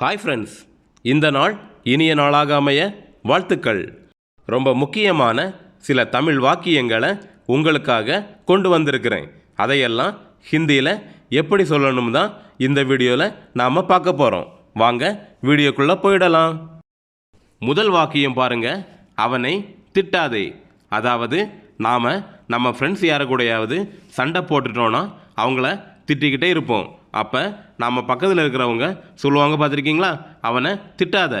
Hi friends இந்த நாள் இனிய நாளாக அமைய வாழ்த்துக்கள். ரொம்ப முக்கியமான சில தமிழ் வாக்கியங்களை உங்களுக்காக கொண்டு வந்திருக்கிறேன். அதையெல்லாம் ஹிந்தியில் எப்படி சொல்லணும் தான் இந்த வீடியோவில் நாம் பார்க்க போகிறோம் வாங்க வீடியோக்குள்ளே போயிடலாம். முதல் வாக்கியம் பாருங்க. அவனை திட்டாதே. அதாவது நாம் நம்ம ஃப்ரெண்ட்ஸ் யாரு கூடையாவது சண்டை போட்டுட்டோன்னா அவங்கள திட்டிக்கிட்டே இருப்போம். அப்போ நம்ம பக்கத்தில் இருக்கிறவங்க சொல்லுவாங்க பார்த்துருக்கீங்களா? அவனை திட்டாத.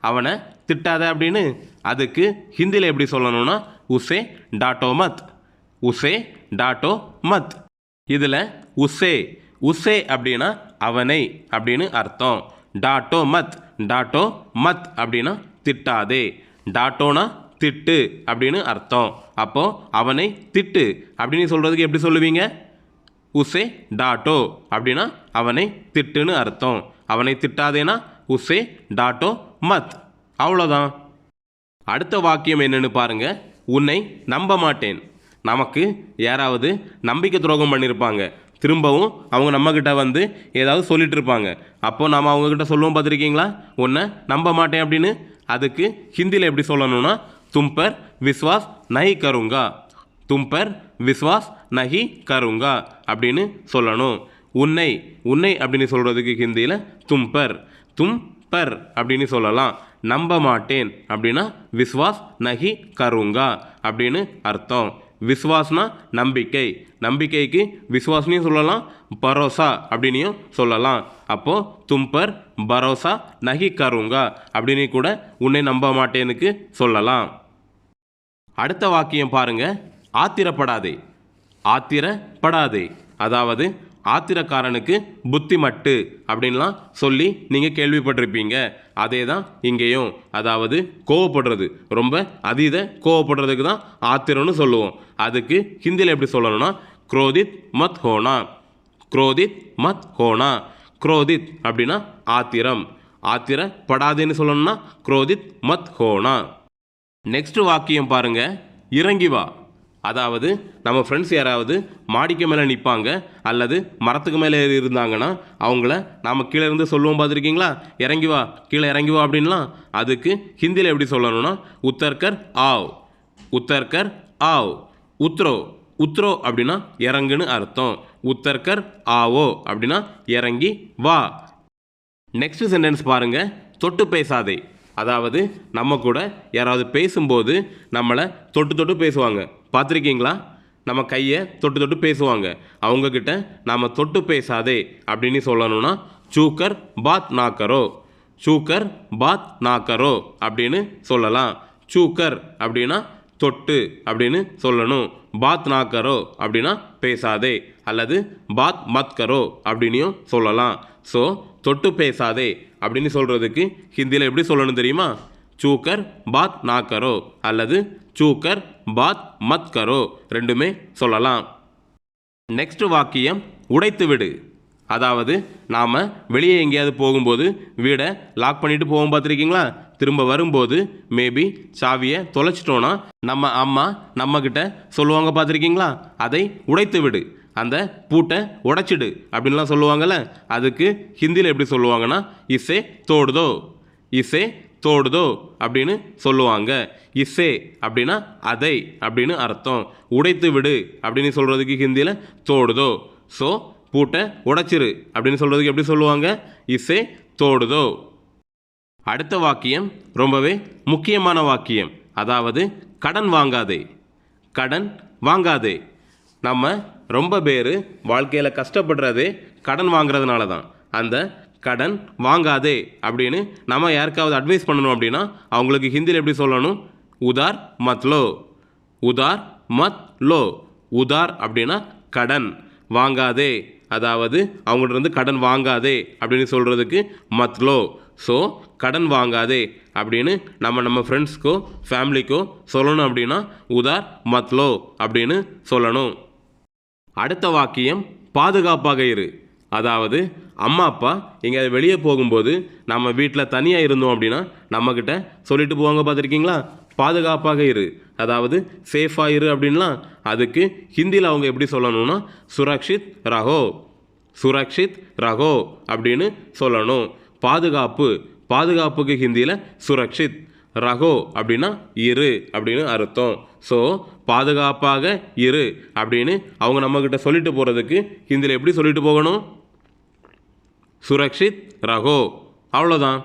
அவனை திட்டாத அப்படின்னு அதுக்கு ஹிந்தியில் எப்படி சொல்லணும்னா உசே டாட்டோ மத். உசே டாட்டோ மத். இதில் உசே உசே அப்படின்னா அவனை அப்படின்னு அர்த்தம். டாட்டோ மத் டாட்டோ மத் அப்படின்னா திட்டாதே. டாட்டோனா திட்டு அப்படின்னு அர்த்தம். அப்போது அவனை திட்டு அப்படின்னு சொல்கிறதுக்கு எப்படி சொல்லுவீங்க? உசே டாட்டோ அப்படின்னா அவனை திட்டுன்னு அர்த்தம். அவனை திட்டாதேனா உசே டாட்டோ மத். அவ்வளோதான். அடுத்த வாக்கியம் என்னென்னு பாருங்க. உன்னை நம்ப மாட்டேன். நமக்கு யாராவது நம்பிக்கை துரோகம் பண்ணியிருப்பாங்க திரும்பவும் அவங்க நம்மக்கிட்ட வந்து ஏதாவது சொல்லிட்டு இருப்பாங்க. அப்போ நாம் அவங்கக்கிட்ட சொல்லுவோம் பார்த்துருக்கீங்களா? உன்னை நம்ப மாட்டேன் அப்படின்னு. அதுக்கு ஹிந்தியில் எப்படி சொல்லணும்னா தும்பர் விஸ்வாஸ் நை கருங்கா. தும்பர் விஸ்வாஸ் நஹி கருங்கா அப்படின்னு சொல்லணும். உன்னை உன்னை அப்படின்னு சொல்கிறதுக்கு ஹிந்தியில் தும்பர். தும் பர் அப்படின்னு சொல்லலாம். நம்ப மாட்டேன் அப்படின்னா விஸ்வாஸ் நஹி கருங்கா அப்படின்னு அர்த்தம். விஸ்வாஸ்னா நம்பிக்கை. நம்பிக்கைக்கு விஸ்வாஸ்னையும் சொல்லலாம் பரோசா அப்படின்னும் சொல்லலாம். அப்போது தும்பர் பரோசா நஹி கருங்கா அப்படின்னு கூட உன்னை நம்ப மாட்டேனுக்கு சொல்லலாம். அடுத்த வாக்கியம் பாருங்கள் ஆத்திரப்படாதே. ஆத்திரப்படாதே. அதாவது ஆத்திரக்காரனுக்கு புத்தி மட்டு அப்படின்லாம் சொல்லி நீங்கள் கேள்விப்பட்டிருப்பீங்க. அதே தான் இங்கேயும். அதாவது கோவப்படுறது. ரொம்ப அதீத கோவப்படுறதுக்கு தான் ஆத்திரம்னு சொல்லுவோம். அதுக்கு ஹிந்தியில் எப்படி சொல்லணும்னா குரோதித் மத் ஹோனா குரோதித் மத் ஹோனா. குரோதித் அப்படின்னா ஆத்திரம். ஆத்திரப்படாதேன்னு சொல்லணும்னா குரோதித் மத் ஹோனா நெக்ஸ்ட் வாக்கியம் பாருங்கள் இறங்கி வா அதாவது நம்ம ஃப்ரெண்ட்ஸ் யாராவது மாடிக்கு மேலே நிற்பாங்க அல்லது மரத்துக்கு மேலே ஏறி இருந்தாங்கன்னா அவங்கள நாம் கீழே இருந்து சொல்லுவோம் பார்த்துருக்கீங்களா? இறங்கி வா கீழே இறங்கி வா அப்படின்லாம். அதுக்கு ஹிந்தியில் எப்படி சொல்லணும்னா உத்தர்கர் ஆவ் உத்தர்கர் ஆவ் உத்ரோ உத்ரோ அப்படின்னா இறங்குன்னு அர்த்தம். உத்தர்கர் ஆவோ அப்படின்னா இறங்கி வா. நெக்ஸ்ட் சென்டென்ஸ் பாருங்கள் தொட்டு பேசாதே அதாவது நம்ம கூட யாராவது பேசும்போது நம்மளை தொட்டு தொட்டு பேசுவாங்க. பார்த்துருக்கீங்களா? நம்ம கையை தொட்டு தொட்டு பேசுவாங்க. அவங்கக்கிட்ட நாம் தொட்டு பேசாதே அப்படின்னு சொல்லணும்னா சூக்கர் பாத் நாக்கரோ சூக்கர் பாத் நாக்கரோ அப்படின்னு சொல்லலாம். சூக்கர் அப்படின்னா தொட்டு அப்படின்னு சொல்லணும். பாத் நாக்கரோ அப்படின்னா பேசாதே அல்லது பாத் மத்கரோ அப்படின்னும் சொல்லலாம். ஸோ தொட்டு பேசாதே அப்படின்னு சொல்கிறதுக்கு ஹிந்தியில் எப்படி சொல்லணும் தெரியுமா? சூக்கர் பாத் நா கரோ அல்லது சூக்கர் பாத் மத் கரோ ரெண்டுமே சொல்லலாம். நெக்ஸ்ட் வாக்கியம் உடைத்து விடு. அதாவது நாம் வெளியே எங்கேயாவது போகும்போது வீடை லாக் பண்ணிட்டு போவோம் பார்த்துருக்கீங்களா? திரும்ப வரும்போது மேபி சாவியை தொலைச்சிட்டோன்னா நம்ம அம்மா நம்மக்கிட்ட சொல்லுவாங்க பார்த்துருக்கீங்களா? அதை உடைத்து விடு. அந்த பூட்டை உடைச்சிடு அப்படின்லாம் சொல்லுவாங்கள்ல அதுக்கு ஹிந்தியில் எப்படி சொல்லுவாங்கன்னா இசே தோடுதோ. இசே தோடுதோ அப்படின்னு சொல்லுவாங்க. இசே அப்படின்னா அதை அப்படின்னு அர்த்தம். உடைத்து விடு அப்படின்னு சொல்கிறதுக்கு ஹிந்தியில் தோடுதோ. ஸோ பூட்டை உடைச்சிரு அப்படின்னு சொல்கிறதுக்கு எப்படி சொல்லுவாங்க? இசே தோடுதோ. அடுத்த வாக்கியம் ரொம்பவே முக்கியமான வாக்கியம். அதாவது கடன் வாங்காதே. கடன் வாங்காதே. நம்ம ரொம்ப பேர் வாழ்க்கையில் கஷ்டப்படுறதே கடன் வாங்குறதுனால தான் அந்த கடன் வாங்காதே அப்படின்னு நம்ம யாருக்காவது அட்வைஸ் பண்ணணும் அப்படின்னா அவங்களுக்கு ஹிந்தியில் எப்படி சொல்லணும்? உதார் மத் லோ. உதார் மத் லோ. உதார் அப்படின்னா கடன் வாங்காதே. அதாவது அவங்கள்ட்ட இருந்து கடன் வாங்காதே அப்படின்னு சொல்கிறதுக்கு மத்லோ ஸோ கடன் வாங்காதே அப்படின்னு நம்ம நம்ம ஃப்ரெண்ட்ஸ்க்கோ ஃபேமிலிக்கோ சொல்லணும் அப்படின்னா உதார் மத்லோ அப்படின்னு சொல்லணும். அடுத்த வாக்கியம் பாதுகாப்பாக இரு. அதாவது அம்மா அப்பா எங்கேயாவது வெளியே போகும்போது நம்ம வீட்டில் தனியாக இருந்தோம் அப்படின்னா நம்மக்கிட்ட சொல்லிட்டு போவாங்க பார்த்துருக்கீங்களா? பாதுகாப்பாக இரு. அதாவது சேஃபாக இரு அப்படின்லாம் அதுக்கு ஹிந்தியில் அவங்க எப்படி சொல்லணும்னா சுரக்ஷித் ரஹோ சுரக்ஷித் ரஹோ அப்படின்னு சொல்லணும். பாதுகாப்பு. பாதுகாப்புக்கு ஹிந்தியில் சுரக்ஷித் ரகோ அப்படின்னா இரு அப்படின்னு அர்த்தம். ஸோ பாதுகாப்பாக இரு அப்படின்னு அவங்க நம்மக்கிட்ட சொல்லிட்டு போகிறதுக்கு ஹிந்தியில் எப்படி சொல்லிட்டு போகணும்? சுரக்ஷித் ரகோ அவ்வளோதான்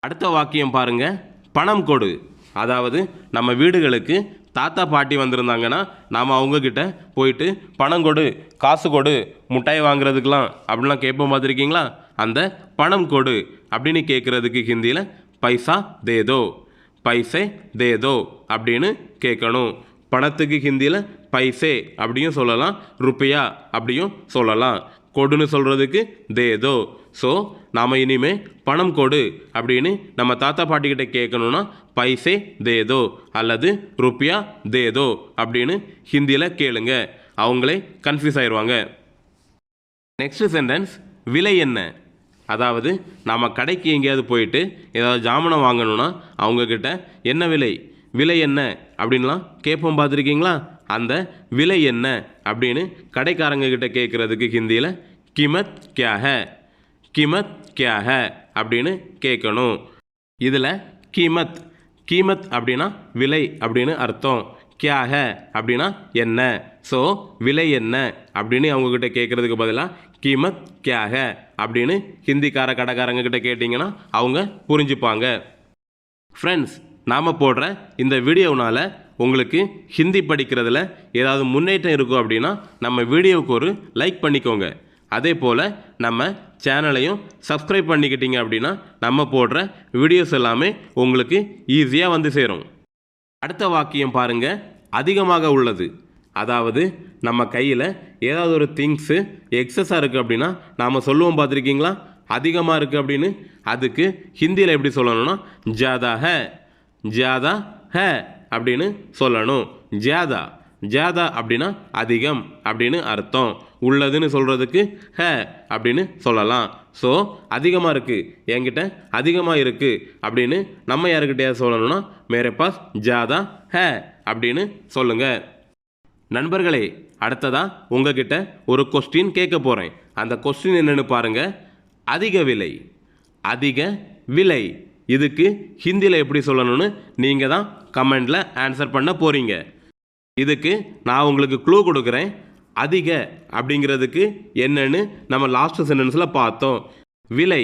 அடுத்த வாக்கியம் பாருங்க. பணம் கொடு. அதாவது நம்ம வீடுகளுக்கு தாத்தா பாட்டி வந்திருந்தாங்கன்னா நாம் அவங்கக்கிட்ட போயிட்டு பணம் கொடு காசு கொடு முட்டாய் வாங்குறதுக்கெலாம் அப்படிலாம் கேட்போம் பார்த்துருக்கீங்களா? அந்த பணம் கொடு அப்படின்னு கேட்குறதுக்கு ஹிந்தியில் பைசா தேதோ பைசே தேதோ அப்படின்னு கேட்கணும். பணத்துக்கு ஹிந்தியில் பைசே அப்படியும் சொல்லலாம் ருப்பியா அப்படியும் சொல்லலாம். கொடுன்னு சொல்கிறதுக்கு தேதோ. ஸோ நாம் இனிமேல் பணம் கொடு அப்படின்னு நம்ம தாத்தா பாட்டிக்கிட்ட கேட்கணுன்னா பைசே தேதோ அல்லது ருப்பியா தேதோ அப்படின்னு ஹிந்தியில் கேளுங்க. அவங்களே கன்ஃபியூஸ் ஆயிடுவாங்க நெக்ஸ்ட் சென்டென்ஸ் விலை என்ன? அதாவது நாம் கடைக்கு எங்கேயாவது போயிட்டு ஏதாவது ஜாமனம் வாங்கணும்னா அவங்கக்கிட்ட என்ன விலை? விலை என்ன? அப்படின்லாம் கேட்போம் பார்த்துருக்கீங்களா? அந்த விலை என்ன அப்படின்னு கடைக்காரங்க கிட்ட கேட்குறதுக்கு ஹிந்தியில் கிமத் கியாக கிமத் கியாக அப்படின்னு கேட்கணும் இதில் கிமத் கீமத் அப்படின்னா விலை அப்படின்னு அர்த்தம். கியாக அப்படின்னா என்ன? ஸோ விலை என்ன அப்படின்னு அவங்கக்கிட்ட கேட்குறதுக்கு பதிலாக கீமத் கியாக அப்படின்னு ஹிந்திக்கார கடைக்காரங்க கிட்ட கேட்டிங்கன்னா அவங்க புரிஞ்சுப்பாங்க. ஃப்ரெண்ட்ஸ் நாம் போடுற இந்த வீடியோனால உங்களுக்கு ஹிந்தி படிக்கிறதுல ஏதாவது முன்னேற்றம் இருக்கும் அப்படின்னா நம்ம வீடியோவுக்கு ஒரு லைக் பண்ணிக்கோங்க. அதே போல் நம்ம சேனலையும் சப்ஸ்கிரைப் பண்ணிக்கிட்டீங்க அப்படின்னா நம்ம போடுற வீடியோஸ் எல்லாமே உங்களுக்கு ஈஸியாக வந்து சேரும். அடுத்த வாக்கியம் பாருங்கள் அதிகமாக உள்ளது. அதாவது நம்ம கையில் ஏதாவது ஒரு திங்ஸு எக்ஸஸாக இருக்குது அப்படின்னா நாம் சொல்லுவோம் பார்த்துருக்கீங்களா? அதிகமாக இருக்குது அப்படின்னு. அதுக்கு ஹிந்தியில் எப்படி சொல்லணும்னா ஜாதா ஹே ஜாதா ஹே. அப்படின்னு சொல்லணும். ஜாதா. ஜாதா அப்படின்னா அதிகம் அப்படின்னு அர்த்தம். உள்ளதுன்னு சொல்கிறதுக்கு ஹ அப்படின்னு சொல்லலாம். ஸோ அதிகமாக இருக்குது என்கிட்ட அதிகமாக இருக்குது அப்படின்னு நம்ம யாருக்கிட்டையாவது சொல்லணும்னா மேரே பாஸ் ஜாதா ஹ அப்படின்னு சொல்லுங்கள் நண்பர்களே அடுத்ததாக உங்ககிட்ட ஒரு கொஸ்டின் கேட்க போகிறேன் அந்த கொஸ்டின் என்னென்னு பாருங்கள் அதிக விலை. அதிக விலை. இதுக்கு ஹிந்தியில் எப்படி சொல்லணும்னு நீங்கள் தான் கமெண்டில் ஆன்சர் பண்ண போகிறீங்க இதுக்கு நான் உங்களுக்கு க்ளூ கொடுக்குறேன். அதிக அப்படிங்கிறதுக்கு என்னன்னு நம்ம லாஸ்ட் சென்டென்ஸில் பார்த்தோம். விலை.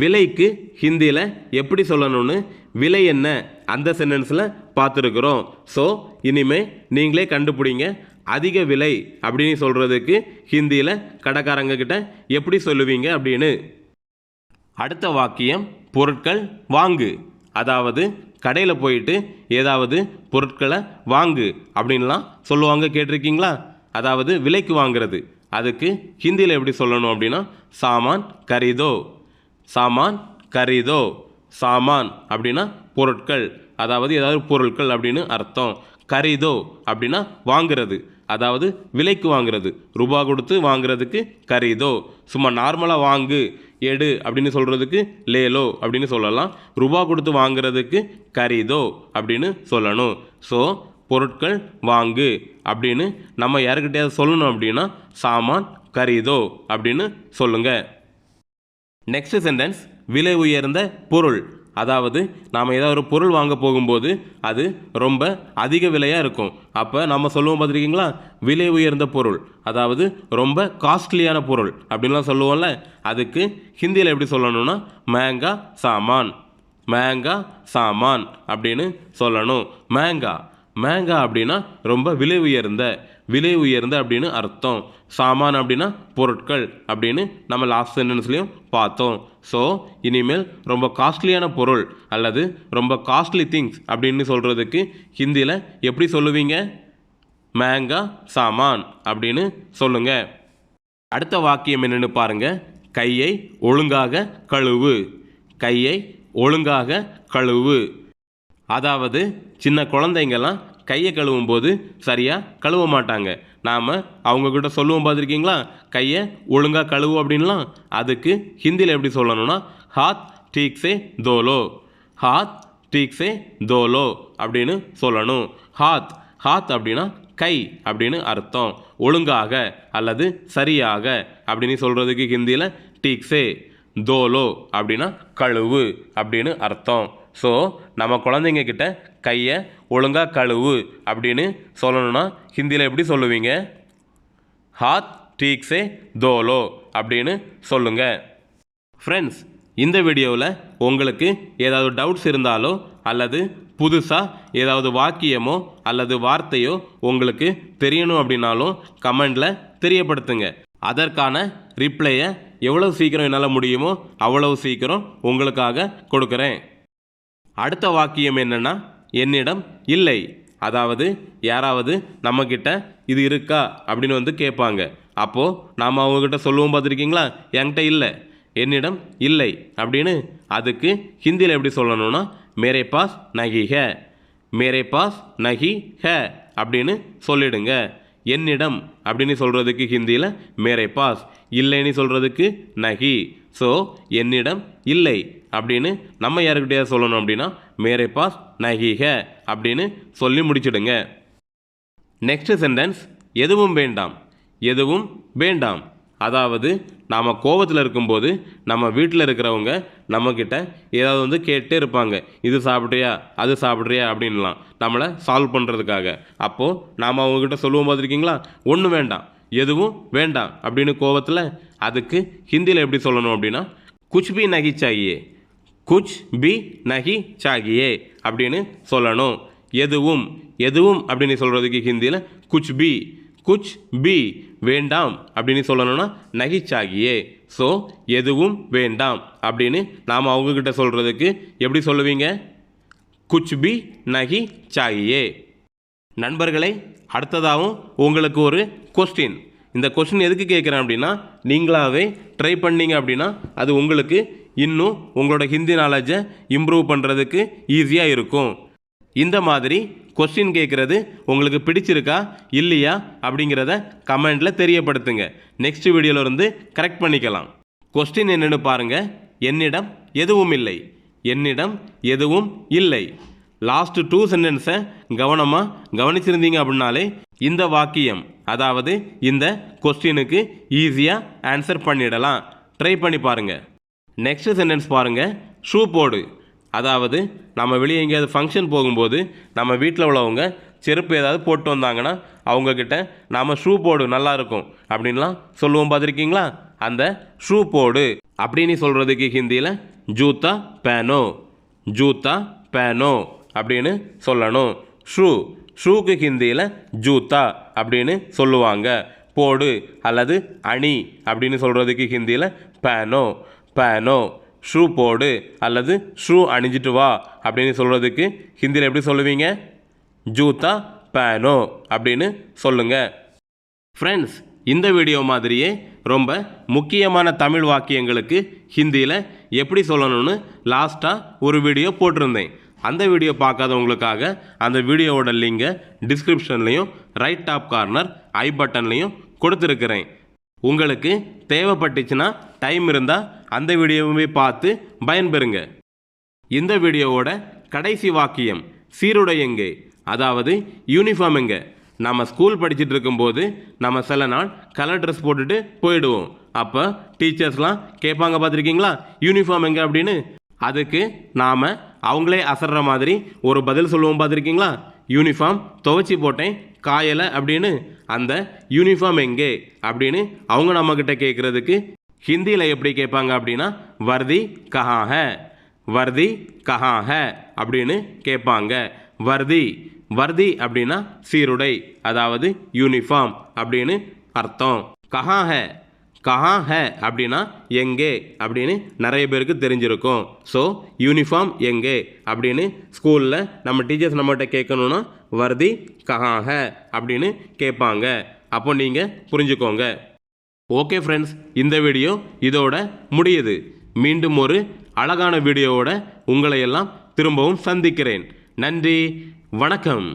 விலைக்கு ஹிந்தியில் எப்படி சொல்லணும்னு விலை என்ன அந்த சென்டென்ஸில் பார்த்துருக்குறோம். ஸோ இனிமேல் நீங்களே கண்டுபிடிங்க. அதிக விலை அப்படின்னு சொல்கிறதுக்கு ஹிந்தியில் கடைக்காரங்க கிட்ட எப்படி சொல்லுவீங்க அப்படின்னு. அடுத்த வாக்கியம் பொருட்கள் வாங்கு. அதாவது கடையில் போயிட்டு ஏதாவது பொருட்களை வாங்கு அப்படின்லாம் சொல்லுவாங்க கேட்டிருக்கீங்களா? அதாவது விலைக்கு வாங்குறது. அதுக்கு ஹிந்தியில் எப்படி சொல்லணும் அப்படின்னா சாமான் கரிதோ. சாமான் கரிதோ. சாமான் அப்படின்னா பொருட்கள். அதாவது ஏதாவது பொருட்கள் அப்படின்னு அர்த்தம். கரிதோ அப்படின்னா வாங்குறது. அதாவது விலைக்கு வாங்குறது. ரூபா கொடுத்து வாங்குறதுக்கு கரீதோ. சும்மா நார்மலாக வாங்கு எடு அப்படின்னு சொல்கிறதுக்கு லேலோ அப்படின்னு சொல்லலாம். ரூபா கொடுத்து வாங்குறதுக்கு கரீதோ அப்படின்னு சொல்லணும். ஸோ பொருட்கள் வாங்கு அப்படின்னு நம்ம யாருக்கிட்டையாவது சொல்லணும் அப்படின்னா சாமான் கரீதோ அப்படின்னு சொல்லுங்கள் நெக்ஸ்ட் சென்டென்ஸ் விலை உயர்ந்த பொருள். அதாவது நாம் ஏதாவது ஒரு பொருள் வாங்க போகும்போது அது ரொம்ப அதிக விலையாக இருக்கும். அப்போ நம்ம சொல்லுவோம் பார்த்துருக்கீங்களா? விலை உயர்ந்த பொருள். அதாவது ரொம்ப காஸ்ட்லியான பொருள் அப்படின்லாம் சொல்லுவோம்ல அதுக்கு ஹிந்தியில் எப்படி சொல்லணும்னா மேங்கா சாமான் மேங்கா சாமான் அப்படின்னு சொல்லணும். மேங்கா. மேங்கா அப்படின்னா ரொம்ப விலை உயர்ந்த விலை உயர்ந்த அப்படின்னு அர்த்தம். சாமான் அப்படின்னா பொருட்கள் அப்படின்னு நம்ம லாஸ்ட் சென்டென்ஸ்லையும் பார்த்தோம். ஸோ இனிமேல் ரொம்ப காஸ்ட்லியான பொருள் அல்லது ரொம்ப காஸ்ட்லி திங்ஸ் அப்படின்னு சொல்கிறதுக்கு ஹிந்தியில் எப்படி சொல்லுவீங்க? மேங்கா சாமான் அப்படின்னு சொல்லுங்க. அடுத்த வாக்கியம் என்னென்னு பாருங்கள் கையை ஒழுங்காக கழுவு. கையை ஒழுங்காக கழுவு. அதாவது சின்ன குழந்தைங்கெல்லாம் கையை கழுவும் போது சரியாக கழுவ மாட்டாங்க. நாம் அவங்கக்கிட்ட சொல்லுவோம் பார்த்துருக்கீங்களா? கையை ஒழுங்காக கழுவு அப்படின்லாம் அதுக்கு ஹிந்தியில் எப்படி சொல்லணும்னா ஹாத் டீக்ஸே தோலோ ஹாத் டீக்ஸே தோலோ அப்படின்னு சொல்லணும். ஹாத் ஹாத் அப்படின்னா கை அப்படின்னு அர்த்தம். ஒழுங்காக அல்லது சரியாக அப்படின்னு சொல்கிறதுக்கு ஹிந்தியில் டீக்ஸே தோலோ அப்படின்னா கழுவு அப்படின்னு அர்த்தம். ஸோ நம்ம குழந்தைங்க கிட்ட கையை ஒழுங்காக கழுவு அப்படின்னு சொல்லணும்னா ஹிந்தியில் எப்படி சொல்லுவீங்க? ஹாத் டீக்ஸே தோலோ அப்படின்னு சொல்லுங்க. ஃப்ரெண்ட்ஸ் இந்த வீடியோவில் உங்களுக்கு ஏதாவது டவுட்ஸ் இருந்தாலோ அல்லது புதுசாக ஏதாவது வாக்கியமோ அல்லது வார்த்தையோ உங்களுக்கு தெரியணும் அப்படின்னாலும் கமெண்டில் தெரியப்படுத்துங்க. அதற்கான ரிப்ளையை எவ்வளோ சீக்கிரம் என்னால் முடியுமோ அவ்வளோ சீக்கிரம் உங்களுக்காக கொடுக்குறேன். அடுத்த வாக்கியம் என்னென்னா என்னிடம் இல்லை. அதாவது யாராவது நம்மக்கிட்ட இது இருக்கா? அப்படின்னு வந்து கேட்பாங்க. அப்போது நாம் அவங்கக்கிட்ட சொல்லுவோம் பார்த்துருக்கீங்களா? என்கிட்ட இல்லை. என்னிடம் இல்லை. அப்படின்னு அதுக்கு ஹிந்தியில் எப்படி சொல்லணும்னா மேரே பாஸ் நகி ஹே. மேரே பாஸ் நகி ஹே. அப்படின்னு சொல்லிடுங்க. என்னிடம் அப்படின்னு சொல்கிறதுக்கு ஹிந்தியில் மேரே பாஸ். இல்லைன்னு சொல்கிறதுக்கு நகி. ஸோ என்னிடம் இல்லை அப்படின்னு நம்ம யாருக்கிட்டே சொல்லணும் அப்படின்னா மேரே பாஸ் நகி ஹே அப்படின்னு சொல்லி முடிச்சிடுங்க. நெக்ஸ்ட் சென்டென்ஸ் எதுவும் வேண்டாம் எதுவும் வேண்டாம். அதாவது நாம் கோவத்தில் இருக்கும்போது நம்ம வீட்டில் இருக்கிறவங்க நம்மக்கிட்ட ஏதாவது வந்து கேட்டே இருப்பாங்க இது சாப்பிட்றியா அது சாப்பிட்றியா? அப்படின்லாம். நம்மளை சால்வ் பண்ணுறதுக்காக அப்போது நாம் அவங்கக்கிட்ட சொல்லுவோம் பார்த்துருக்கீங்களா? ஒன்றும் வேண்டாம் எதுவும் வேண்டாம் அப்படின்னு கோபத்தில் அதுக்கு ஹிந்தியில் எப்படி சொல்லணும் அப்படின்னா குச் பி நகி சாகியே குச் பி நகி சாகியே அப்படின்னு சொல்லணும். எதுவும் எதுவும் அப்படின்னு சொல்கிறதுக்கு ஹிந்தியில் குச் பி குச் பி வேண்டாம் அப்படின்னு சொல்லணும்னா நகிச்சாகியே ஸோ எதுவும் வேண்டாம் அப்படின்னு நாம் அவங்கக்கிட்ட சொல்கிறதுக்கு எப்படி சொல்லுவீங்க? குச் பி நகி சாகியே நண்பர்களை அடுத்ததாகவும் உங்களுக்கு ஒரு கொஸ்டின் இந்த கொஸ்டின் எதுக்கு கேட்குறேன் அப்படின்னா நீங்களாகவே ட்ரை பண்ணீங்க அப்படின்னா அது உங்களுக்கு இன்னும் உங்களோட ஹிந்தி நாலேஜை இம்ப்ரூவ் பண்ணுறதுக்கு ஈஸியாக இருக்கும். இந்த மாதிரி கொஸ்டின் கேட்குறது உங்களுக்கு பிடிச்சிருக்கா இல்லையா அப்படிங்கிறத கமெண்டில் தெரியப்படுத்துங்க. நெக்ஸ்ட் வீடியோவிலிருந்து கரெக்ட் பண்ணிக்கலாம். கொஸ்டின் என்னென்னு பாருங்கள் என்னிடம் எதுவும் இல்லை. என்னிடம் எதுவும் இல்லை. லாஸ்ட் டூ சென்டென்ஸை கவனமாக கவனிச்சிருந்தீங்க அப்படின்னாலே இந்த வாக்கியம் அதாவது இந்த கொஸ்டினுக்கு ஈஸியாக ஆன்சர் பண்ணிடலாம். ட்ரை பண்ணி பாருங்கள் நெக்ஸ்ட் சென்டென்ஸ் பாருங்கள் ஷூ போடு. அதாவது நம்ம வெளியே எங்கேயாவது ஃபங்க்ஷன் போகும்போது நம்ம வீட்டில் உள்ளவங்க செருப்பு ஏதாவது போட்டு வந்தாங்கன்னா அவங்கக்கிட்ட நாம் ஷூ போடு நல்லாயிருக்கும் அப்படின்லாம் சொல்லுவோம் பார்த்துருக்கீங்களா? அந்த ஷூ போடு. அப்படின்னு சொல்கிறதுக்கு ஹிந்தியில் ஜூத்தா பேனோ. ஜூத்தா பேனோ. அப்படின்னு சொல்லணும். ஷூ. ஷூக்கு ஹிந்தியில் ஜூத்தா அப்படின்னு சொல்லுவாங்க. போடு அல்லது அணி அப்படின்னு சொல்கிறதுக்கு ஹிந்தியில் பேனோ. பேனோ. ஷூ போடு அல்லது ஷூ அணிஞ்சிட்டு வா அப்படின்னு சொல்கிறதுக்கு ஹிந்தியில் எப்படி சொல்லுவீங்க? ஜூத்தா பேனோ அப்படின்னு சொல்லுங்கள் ஃப்ரெண்ட்ஸ் இந்த வீடியோ மாதிரியே ரொம்ப முக்கியமான தமிழ் வாக்கியங்களுக்கு ஹிந்தியில் எப்படி சொல்லணும்னு லாஸ்ட்டாக ஒரு வீடியோ போட்டிருந்தேன். அந்த வீடியோ பார்க்காதவங்களுக்காக அந்த வீடியோவோட லிங்கை டிஸ்கிரிப்ஷன்லையும் ரைட் டாப் கார்னர் ஐ பட்டன்லையும் கொடுத்துருக்குறேன். உங்களுக்கு தேவைப்பட்டுச்சுன்னா டைம் இருந்தால் அந்த வீடியோவுமே பார்த்து பயன்பெறுங்க. இந்த வீடியோவோட கடைசி வாக்கியம் சீருடை எங்கே அதாவது யூனிஃபார்ம் எங்கே? நம்ம ஸ்கூல் படிச்சுட்டு இருக்கும்போது நம்ம சில நாள் கலர் ட்ரெஸ் போட்டுட்டு போயிடுவோம். அப்போ டீச்சர்ஸ்லாம் கேட்பாங்க பார்த்துருக்கீங்களா? யூனிஃபார்ம் எங்கே அப்படின்னு? அதுக்கு நாம் அவங்களே அசர்ற மாதிரி ஒரு பதில் சொல்லுவோம் பார்த்துருக்கீங்களா? யூனிஃபார்ம் துவைச்சி போட்டேன் காயலை அப்படின்னு. அந்த யூனிஃபார்ம் எங்கே? அப்படின்னு அவங்க நம்மக்கிட்ட கேட்குறதுக்கு ஹிந்தியில் எப்படி கேட்பாங்க அப்படின்னா வர்தி கஹா ஹ வர்தி கஹா ஹ அப்படின்னு கேட்பாங்க. வர்தி வர்தி அப்படின்னா சீருடை அதாவது யூனிஃபார்ம் அப்படின்னு அர்த்தம். கஹா ஹ கஹா ஹே அப்படின்னா எங்கே அப்படின்னு நிறைய பேருக்கு தெரிஞ்சிருக்கும். ஸோ யூனிஃபார்ம் எங்கே அப்படின்னு ஸ்கூலில் நம்ம டீச்சர்ஸ் நம்மகிட்ட கேட்கணுன்னா வர்தி கஹா ஹே அப்படின்னு கேட்பாங்க. அப்போ நீங்கள் புரிஞ்சுக்கோங்க. ஓகே ஃப்ரெண்ட்ஸ் இந்த வீடியோ இதோட முடியுது. மீண்டும் ஒரு அழகான வீடியோவோட உங்களை எல்லாம் திரும்பவும் சந்திக்கிறேன். நன்றி வணக்கம்.